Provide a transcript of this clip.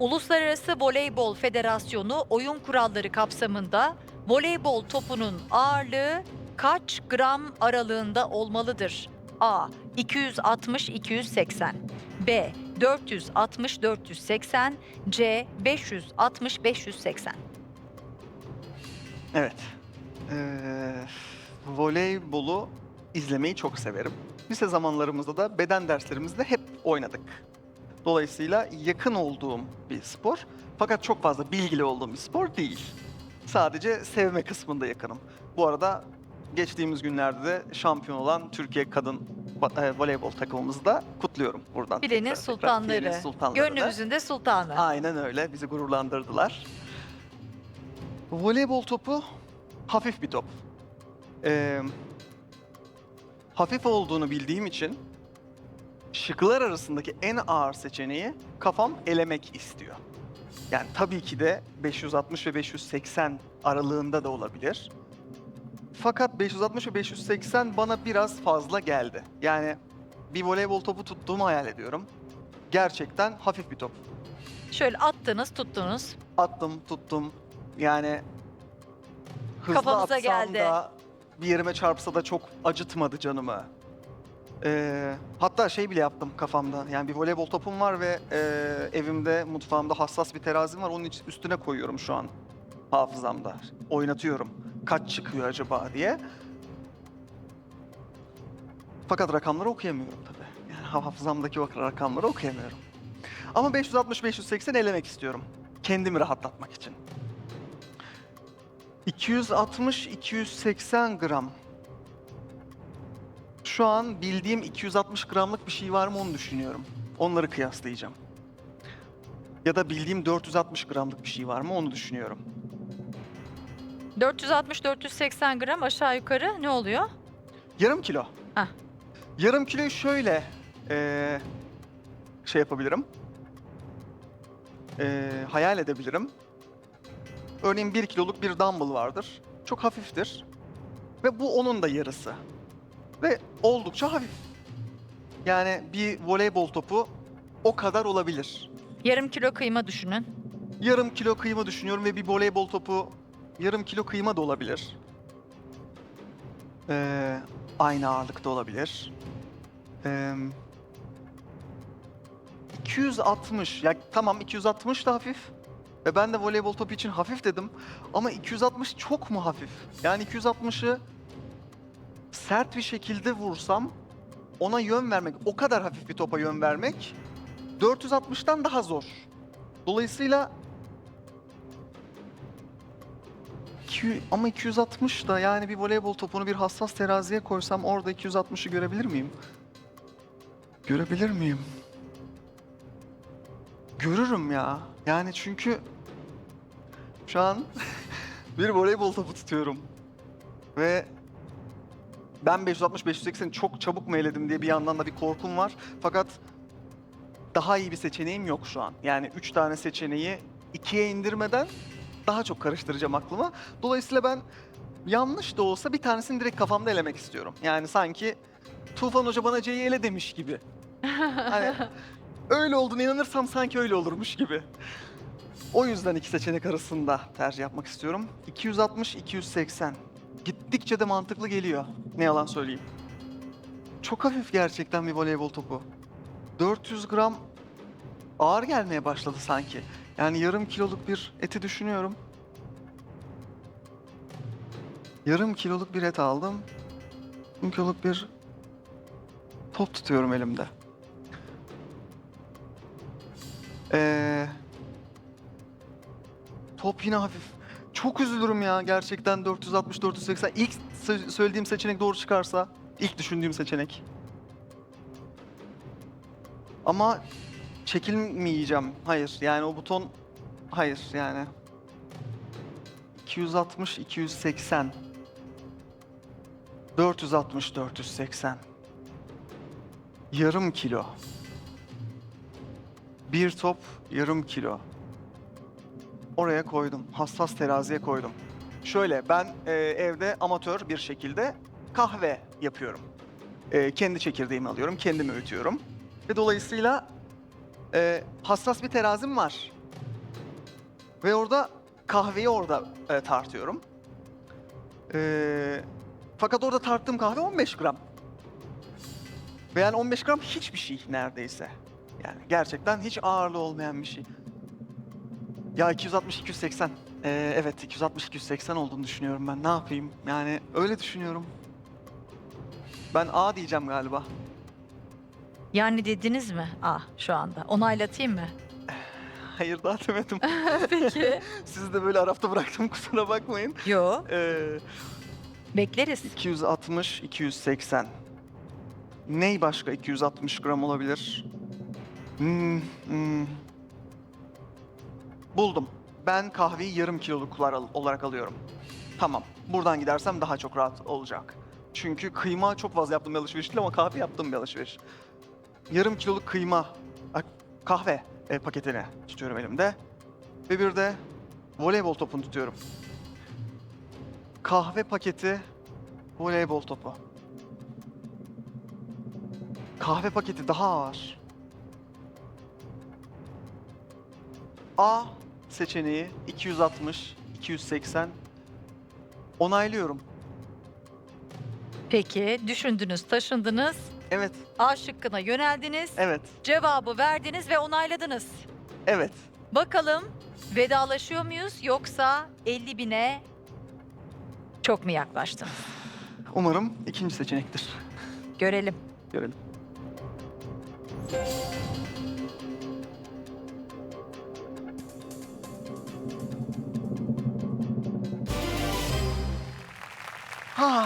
Uluslararası Voleybol Federasyonu oyun kuralları kapsamında voleybol topunun ağırlığı kaç gram aralığında olmalıdır? A. 260-280 B. 460-480 C. 560-580 Evet. Ee, voleybolu izlemeyi çok severim. Lise zamanlarımızda da beden derslerimizde hep oynadık. Dolayısıyla yakın olduğum bir spor. Fakat çok fazla bilgili olduğum bir spor değil. Sadece sevme kısmında yakınım. Bu arada geçtiğimiz günlerde de şampiyon olan Türkiye kadın e, voleybol takımımızı da kutluyorum buradan. Filenin tekrar tekrar. sultanları, Filenin sultanları gönlümüzün de sultanı. Aynen öyle. Bizi gururlandırdılar. Voleybol topu hafif bir top. Ee, hafif olduğunu bildiğim için şıklar arasındaki en ağır seçeneği kafam elemek istiyor. Yani tabii ki de 560 ve 580 aralığında da olabilir. Fakat 560 ve 580 bana biraz fazla geldi. Yani bir voleybol topu tuttuğumu hayal ediyorum. Gerçekten hafif bir top. Şöyle attınız, tuttunuz. attım, tuttum. Yani hızlı Kafanıza atsam geldi. da bir yerime çarpsa da çok acıtmadı canımı. Ee, hatta şey bile yaptım kafamda. Yani bir voleybol topum var ve e, evimde, mutfağımda hassas bir terazim var. Onun üstüne koyuyorum şu an hafızamda. Oynatıyorum. Kaç çıkıyor acaba diye. Fakat rakamları okuyamıyorum tabii. Yani hafızamdaki rakamları okuyamıyorum. Ama 560-580 elemek istiyorum. Kendimi rahatlatmak için. 260-280 gram. Şu an bildiğim 260 gramlık bir şey var mı onu düşünüyorum. Onları kıyaslayacağım. Ya da bildiğim 460 gramlık bir şey var mı onu düşünüyorum. 460-480 gram aşağı yukarı ne oluyor? Yarım kilo. Heh. Yarım kiloyu şöyle eee, şey yapabilirim. Eee, hayal edebilirim. Örneğin bir kiloluk bir dumbbell vardır. Çok hafiftir. Ve bu onun da yarısı. Ve oldukça hafif. Yani bir voleybol topu o kadar olabilir. Yarım kilo kıyma düşünün. Yarım kilo kıyma düşünüyorum ve bir voleybol topu yarım kilo kıyma da olabilir. Ee, aynı ağırlıkta olabilir. Ee, 260, ya tamam 260 da hafif. Ve ben de voleybol topu için hafif dedim. Ama 260 çok mu hafif? Yani 260'ı sert bir şekilde vursam ona yön vermek, o kadar hafif bir topa yön vermek 460'tan daha zor. Dolayısıyla ama 260 da yani bir voleybol topunu bir hassas teraziye koysam orada 260'ı görebilir miyim? Görebilir miyim? Görürüm ya. Yani çünkü şu an bir voleybol topu tutuyorum. Ve ben 560-580 çok çabuk mu eledim diye bir yandan da bir korkum var. Fakat daha iyi bir seçeneğim yok şu an. Yani 3 tane seçeneği ikiye indirmeden daha çok karıştıracağım aklıma. Dolayısıyla ben yanlış da olsa bir tanesini direkt kafamda elemek istiyorum. Yani sanki Tufan Hoca bana C'yi ele demiş gibi. Hani öyle olduğunu inanırsam sanki öyle olurmuş gibi. O yüzden iki seçenek arasında tercih yapmak istiyorum. 260-280. Gittikçe de mantıklı geliyor. Ne yalan söyleyeyim. Çok hafif gerçekten bir voleybol topu. 400 gram ağır gelmeye başladı sanki. Yani yarım kiloluk bir eti düşünüyorum. Yarım kiloluk bir et aldım. Yarım kiloluk bir top tutuyorum elimde. Ee, top yine hafif. Çok üzülürüm ya gerçekten 460-480. İlk sö- söylediğim seçenek doğru çıkarsa. ilk düşündüğüm seçenek. Ama çekilmeyeceğim. Hayır yani o buton hayır yani. 260 280 460 480 Yarım kilo. Bir top yarım kilo. Oraya koydum. Hassas teraziye koydum. Şöyle ben e, evde amatör bir şekilde kahve yapıyorum. E, kendi çekirdeğimi alıyorum, kendim öğütüyorum. Ve dolayısıyla e, hassas bir terazim var. Ve orada kahveyi orada e, tartıyorum. Ee, fakat orada tarttığım kahve 15 gram. Ve yani 15 gram hiçbir şey neredeyse. Yani gerçekten hiç ağırlığı olmayan bir şey. Ya 260-280. Ee, evet 260-280 olduğunu düşünüyorum ben. Ne yapayım? Yani öyle düşünüyorum. Ben A diyeceğim galiba. Yani dediniz mi? Ah şu anda. Onaylatayım mı? Hayır daha demedim. Peki. Sizi de böyle arafta bıraktım kusura bakmayın. Yo. Ee, Bekleriz. 260, 280. Ney başka 260 gram olabilir? Hmm, hmm. Buldum. Ben kahveyi yarım kiloluklar al- olarak alıyorum. Tamam. Buradan gidersem daha çok rahat olacak. Çünkü kıyma çok fazla yaptığım bir alışveriş değil ama kahve yaptığım bir alışveriş. Yarım kiloluk kıyma, kahve e, paketini tutuyorum elimde. Ve bir de voleybol topunu tutuyorum. Kahve paketi, voleybol topu. Kahve paketi daha ağır. A seçeneği 260, 280. Onaylıyorum. Peki düşündünüz, taşındınız. Evet, A şıkkına yöneldiniz. evet, Cevabı verdiniz ve onayladınız. evet. Bakalım vedalaşıyor muyuz yoksa 50 bine çok mu yaklaştınız? Umarım ikinci seçenektir. Görelim. Görelim. ah,